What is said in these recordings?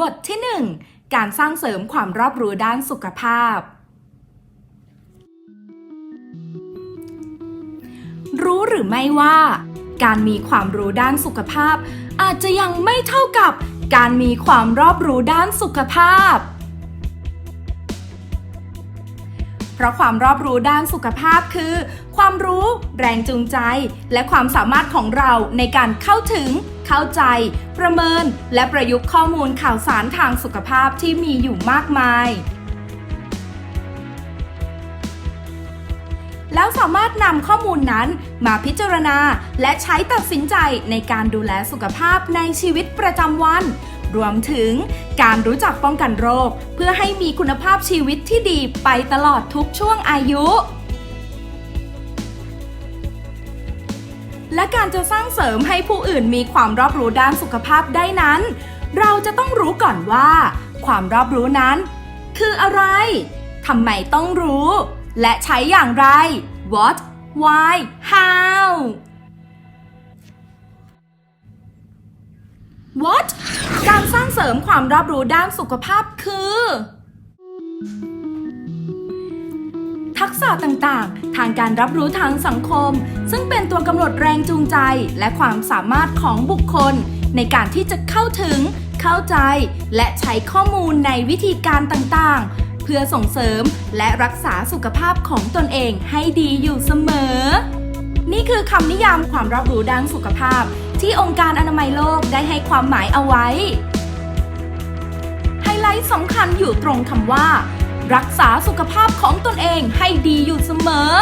บทที่ 1 การสร้างเสริมความรอบรู้ด้านสุขภาพ รู้หรือไม่ว่า การมีความรู้ด้านสุขภาพ อาจจะยังไม่เท่ากับ การมีความรอบรู้ด้านสุขภาพ เพราะความรอบรู้ด้านสุขภาพคือ ความรู้ แรงจูงใจ และความสามารถของเราในการเข้าถึง เข้าใจ ประเมิน และประยุกต์ข้อมูลข่าวสารทางสุขภาพที่มีอยู่มากมายแล้วสามารถนำข้อมูลนั้นมาพิจารณาและใช้ตัดสินใจในการดูแลสุขภาพในชีวิตประจำวัน รวมถึงการรู้จักป้องกันโรค เพื่อให้มีคุณภาพชีวิตที่ดีไปตลอดทุกช่วงอายุและการจะสร้างเสริมให้ผู้อื่นมีความรอบรู้ด้านสุขภาพได้นั้น เราจะต้องรู้ก่อนว่า ความรอบรู้นั้น คืออะไร ทำไมต้องรู้ และใช้อย่างไร what why how what เสริมความรอบรู้ด้านสุขภาพคือ ทักษะต่างๆ ทางการรับรู้ทางสังคม ซึ่งเป็นตัวกำหนดแรงจูงใจและความสามารถของบุคคล ในการที่จะเข้าถึง เข้าใจ และใช้ข้อมูลในวิธีการต่างๆ เพื่อส่งเสริมและรักษาสุขภาพของตนเองให้ดีอยู่เสมอ นี่คือคำนิยามความรอบรู้ด้านสุขภาพที่องค์การอนามัยโลกได้ให้ความหมายเอาไว้ ลท์สำคัญอยู่ตรงคำว่า รักษาสุขภาพของตนเองให้ดีอยู่เสมอ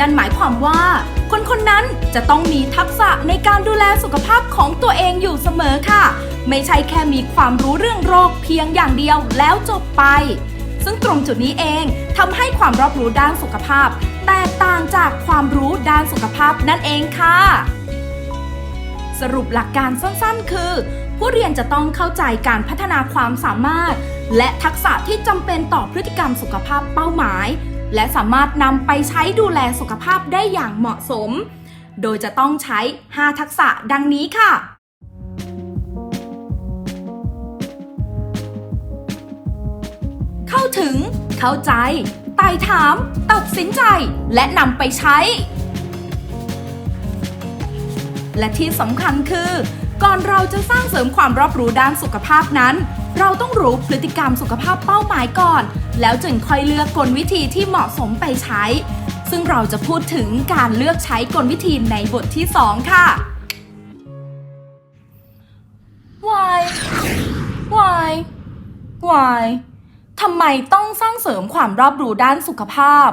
นั่นหมายความว่า คนคนๆนั้นจะต้องมีทักษะในการดูแลสุขภาพของตัวเองอยู่เสมอค่ะ ไม่ใช่แค่มีความรู้เรื่องโรคเพียงอย่างเดียวแล้วจบไป ซึ่งตรงจุดนี้เองทำให้ความรอบรู้ด้านสุขภาพ แตกต่างจากความรู้ด้านสุขภาพนั่นเองค่ะ รุปหลักการสั้นๆ คือ ผู้เรียนจะต้องเข้าใจการพัฒนาความสามารถ และทักษะที่จำเป็นต่อพฤติกรรมสุขภาพเป้าหมาย และสามารถนำไปใช้ดูแลสุขภาพได้อย่างเหมาะสม โดยจะต้องใช้ 5 ทักษะดังนี้ค่ะ เข้าถึง เข้าใจไต่ถาม ตัดสินใจ และนำไปใช้ และที่สำคัญคือ ก่อนเราจะสร้างเสริมความรอบรู้ด้านสุขภาพนั้น เราต้องรู้พฤติกรรมสุขภาพเป้าหมายก่อน แล้วจึงค่อยเลือกกลวิธีที่เหมาะสมไปใช้ ซึ่งเราจะพูดถึงการเลือกใช้กลวิธีในบทที่ 2 ค่ะ why why why ทำไมต้องสร้างเสริมความรอบรู้ด้านสุขภาพ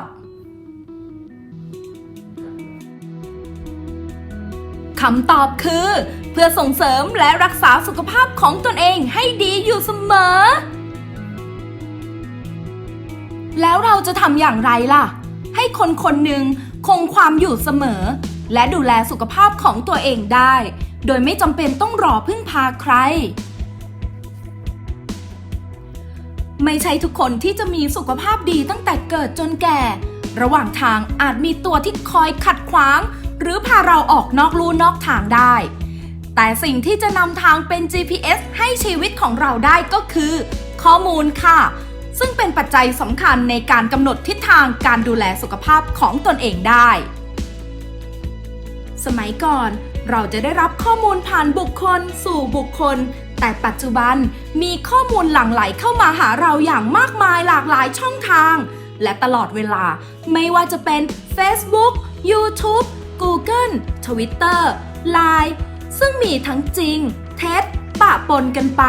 คำตอบคือ เพื่อส่งเสริมและรักษาสุขภาพของตนเองให้ดีอยู่เสมอ แล้วเราจะทำอย่างไรล่ะ ให้คนคนหนึ่งคงความอยู่เสมอ และดูแลสุขภาพของตัวเองได้ โดยไม่จำเป็นต้องรอพึ่งพาใคร ไม่ใช่ทุกคนที่จะมีสุขภาพดีตั้งแต่เกิดจนแก่ ระหว่างทางอาจมีตัวที่คอยขัดขวาง หรือพาเราออกนอกลู่นอกทางได้ แต่สิ่งที่จะนำทางเป็น GPS ให้ชีวิตของเราได้ก็คือ ข้อมูลค่ะ ซึ่งเป็นปัจจัยสำคัญในการกำหนดทิศทางการดูแลสุขภาพของตนเองได้ สมัยก่อนเราจะได้รับข้อมูลผ่านบุคคล สู่บุคคล แต่ปัจจุบันมีข้อมูลหลั่งไหลเข้ามาหาเราอย่างมากมายหลากหลายช่องทาง และตลอดเวลาไม่ว่าจะเป็น Facebook YouTube Google Twitter Line ซึ่งมีทั้งจริง เท็จปะปนกันไป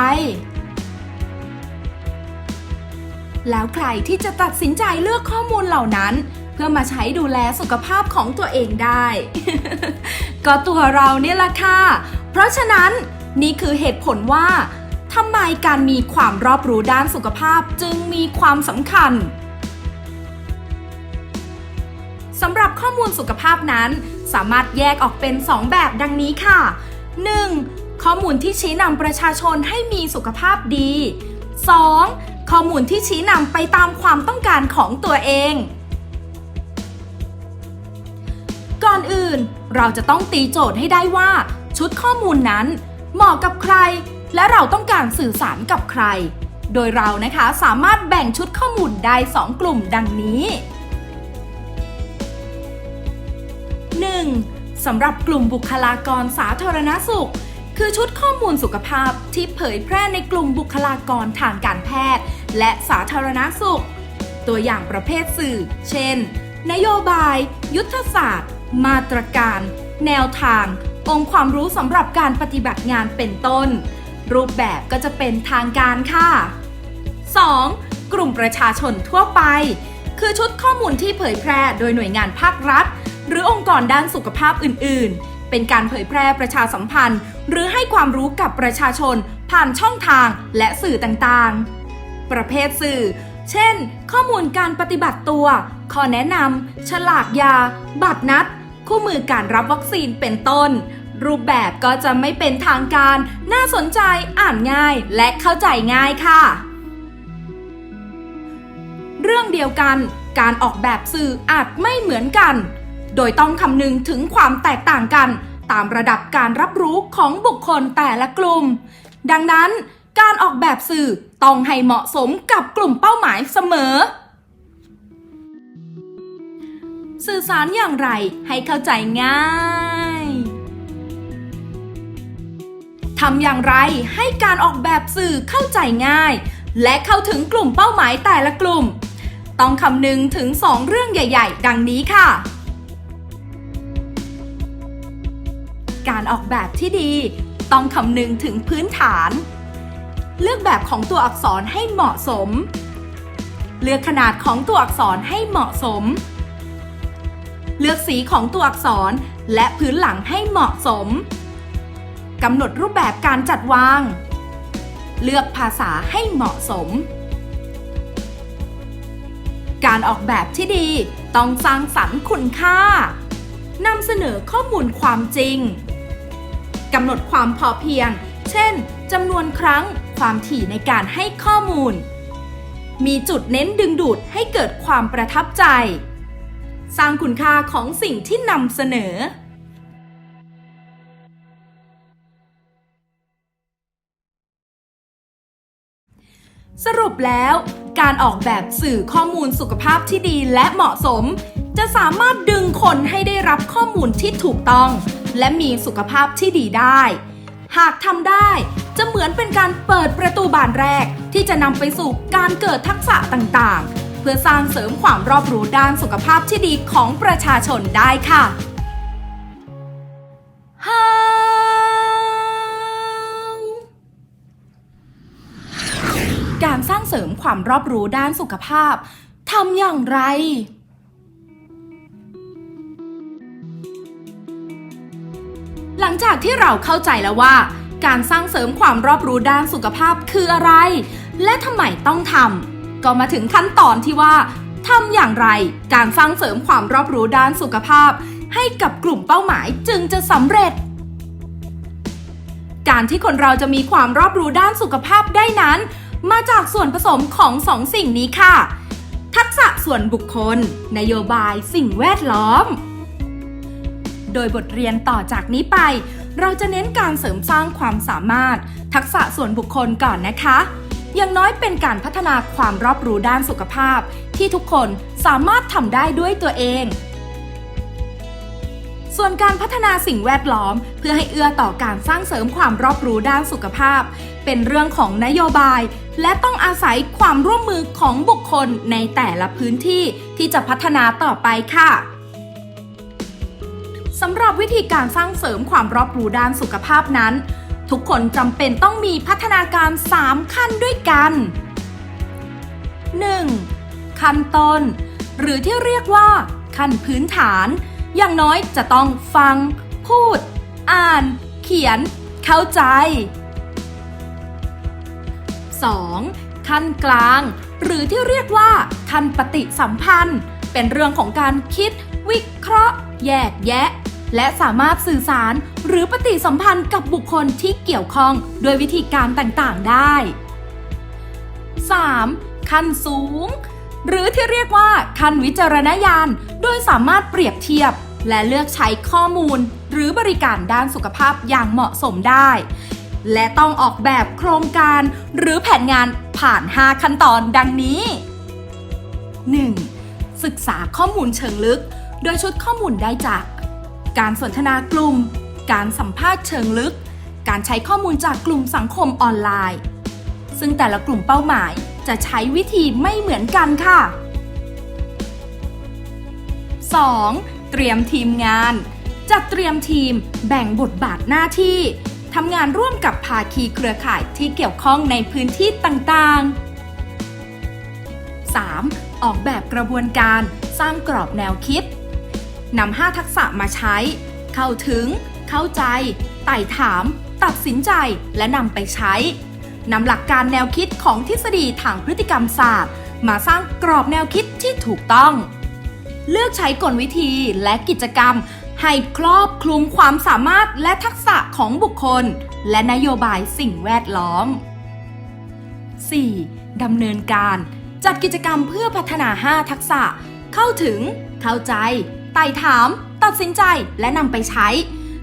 แล้วใครที่จะตัดสินใจเลือกข้อมูลเหล่านั้น เพื่อมาใช้ดูแลสุขภาพของตัวเองได้ ก็ตัวเราเนี่ยแหละค่ะ เพราะฉะนั้นนี่คือเหตุผลว่าทำไมการมีความรอบรู้ด้านสุขภาพจึงมีความสำคัญ สำหรับข้อมูลสุขภาพนั้น สามารถแยกออกเป็น 2 แบบดังนี้ค่ะ 1. ข้อมูลที่ชี้นำประชาชนให้มีสุขภาพดี 2. ข้อมูลที่ชี้นำไปตามความต้องการของตัวเอง ก่อนอื่นเราจะต้องตีโจทย์ให้ได้ว่า ชุดข้อมูลนั้น เหมาะกับใคร และเราต้องการสื่อสารกับใคร โดยเรานะคะสามารถแบ่งชุดข้อมูลได้ 2 กลุ่มดังนี้ 1. สำหรับกลุ่มบุคลากรสาธารณสุข คือชุดข้อมูลสุขภาพที่เผยแพร่ในกลุ่มบุคลากรทางการแพทย์ และสาธารณสุข ตัวอย่างประเภทสื่อ เช่น นโยบาย ยุทธศาสตร์ มาตรการ แนวทาง องค์ความรู้สำหรับการปฏิบัติงานเป็นต้น รูปแบบก็จะเป็นทางการค่ะ 2. กลุ่มประชาชนทั่วไป คือชุดข้อมูลที่เผยแพร่โดยหน่วยงานภาครัฐ หรือองค์กรด้านสุขภาพอื่น ๆ เป็นการเผยแพร่ประชาสัมพันธ์ หรือให้ความรู้กับประชาชน ผ่านช่องทางและสื่อต่างๆ ประเภทสื่อ เช่น ข้อมูลการปฏิบัติตัวข้อแนะนำฉลากยา บัตรนัด คู่มือการรับวัคซีนเป็นต้น รูปแบบก็จะไม่เป็นทางการ น่าสนใจอ่านง่ายและเข้าใจง่ายค่ะ เรื่องเดียวกันการออกแบบสื่ออาจไม่เหมือนกัน โดยต้องคำนึงถึงความแตกต่างกัน ตามระดับการรับรู้ของบุคคลแต่ละกลุ่ม ดังนั้นการออกแบบสื่อต้องให้เหมาะสมกับกลุ่มเป้าหมายเสมอ สื่อสารอย่างไรให้เข้าใจง่ายทำอย่างไรให้การออกแบบสื่อเข้าใจง่าย และเข้าถึงกลุ่มเป้าหมายแต่ละกลุ่ม ต้องคำนึงถึง 2 เรื่องใหญ่ ๆ ดังนี้ค่ะ การออกแบบที่ดี ต้องคำนึงถึงพื้นฐาน เลือกแบบของตัวอักษรให้เหมาะสม เลือกขนาดของตัวอักษรให้เหมาะสม เลือกสีของตัวอักษรและพื้นหลังให้เหมาะสมกำหนดรูปแบบการจัดวาง เลือกภาษาให้เหมาะสม การออกแบบที่ดีต้องสร้างสรรค์คุณค่านำเสนอข้อมูลความจริง กำหนดความพอเพียง เช่นจำนวนครั้ง ความถี่ในการให้ข้อมูล มีจุดเน้นดึงดูดให้เกิดความประทับใจ สร้างคุณค่าของสิ่งที่นำเสนอสรุปแล้ว การออกแบบสื่อข้อมูลสุขภาพที่ดีและเหมาะสม จะสามารถดึงคนให้ได้รับข้อมูลที่ถูกต้อง และมีสุขภาพที่ดีได้ หากทำได้จะเหมือนเป็นการเปิดประตูบานแรกที่จะนำไปสู่การเกิดทักษะต่างๆ เพื่อสร้างเสริมความรอบรู้ด้านสุขภาพที่ดีของประชาชนได้ค่ะการสร้างเสริมความรอบรู้ด้านสุขภาพทำอย่างไร จากที่เราเข้าใจแล้วว่า การสร้างเสริมความรอบรู้ด้านสุขภาพคืออะไร และทำไมต้องทำก็มาถึงขั้นตอนที่ว่าทำอย่างไร การสร้างเสริมความรอบรู้ด้านสุขภาพ ให้กับกลุ่มเป้าหมายจึงจะสำเร็จ การที่คนเราจะมีความรอบรู้ด้านสุขภาพได้นั้น มาจากส่วนผสมของสองสิ่งนี้ค่ะ ทักษะส่วนบุคคล นโยบายสิ่งแวดล้อม โดยบทเรียนต่อจากนี้ไป เราจะเน้นการเสริมสร้างความสามารถ ทักษะส่วนบุคคลก่อนนะคะ อย่างน้อยเป็นการพัฒนาความรอบรู้ด้านสุขภาพ ที่ทุกคนสามารถทำได้ด้วยตัวเอง ส่วนการพัฒนาสิ่งแวดล้อม เพื่อให้เอื้อต่อการสร้างเสริมความรอบรู้ด้านสุขภาพ เป็นเรื่องของนโยบาย และต้องอาศัยความร่วมมือของบุคคลในแต่ละพื้นที่ที่จะพัฒนาต่อไปค่ะ สำหรับวิธีการสร้างเสริมความรอบรู้ด้านสุขภาพนั้น ทุกคนจำเป็นต้องมีพัฒนาการ 3 ขั้นด้วยกัน 1. ขั้นต้น หรือที่เรียกว่า ขั้นพื้นฐาน อย่างน้อยจะต้องฟัง พูด อ่าน เขียน เข้าใจ 2. ขั้นกลาง หรือที่เรียกว่า ขั้นปฏิสัมพันธ์ เป็นเรื่องของการคิด วิเคราะห์ แยกแยะ และสามารถสื่อสารหรือปฏิสัมพันธ์กับบุคคลที่เกี่ยวข้องด้วยวิธีการต่างๆได้ 3. ขั้นสูง หรือที่เรียกว่าขั้นวิจารณญาณ โดยสามารถเปรียบเทียบ และเลือกใช้ข้อมูล หรือบริการด้านสุขภาพอย่างเหมาะสมได้ และต้องออกแบบโครงการ หรือแผนงานผ่าน 5 ขั้นตอนดังนี้ 1. ศึกษาข้อมูลเชิงลึก โดยชุดข้อมูลได้จาก การสนทนากลุ่ม การสัมภาษณ์เชิงลึก การใช้ข้อมูลจากกลุ่มสังคมออนไลน์ ซึ่งแต่ละกลุ่มเป้าหมายจะใช้วิธีไม่เหมือนกันค่ะ 2. เตรียมทีมงาน จัดเตรียมทีมแบ่งบทบาทหน้าที่ทำงานร่วมกับภาคีเครือข่ายที่เกี่ยวข้องในพื้นที่ต่างๆ 3. ออกแบบกระบวนการสร้างกรอบแนวคิด นำ5ทักษะมาใช้ เข้าถึง เข้าใจ ไต่ถาม ตัดสินใจ และนำไปใช้นำหลักการแนวคิดของทฤษฎีทางพฤติกรรมศาสตร์ มาสร้างกรอบแนวคิดที่ถูกต้อง เลือกใช้กลวิธีและกิจกรรม ให้ครอบคลุมความสามารถและทักษะของบุคคล และนโยบายสิ่งแวดล้อม 4. ดำเนินการ จัดกิจกรรมเพื่อพัฒนา 5 ทักษะ เข้าถึง เข้าใจ ไต่ถาม ตัดสินใจและนำไปใช้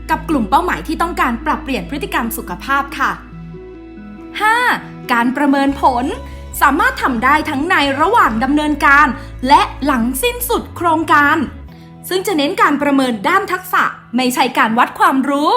กับกลุ่มเป้าหมายที่ต้องการปรับเปลี่ยนพฤติกรรมสุขภาพค่ะ 5. การประเมินผล สามารถทำได้ทั้งในระหว่างดำเนินการ และหลังสิ้นสุดโครงการ ซึ่งจะเน้นการประเมินด้านทักษะ ไม่ใช่การวัดความรู้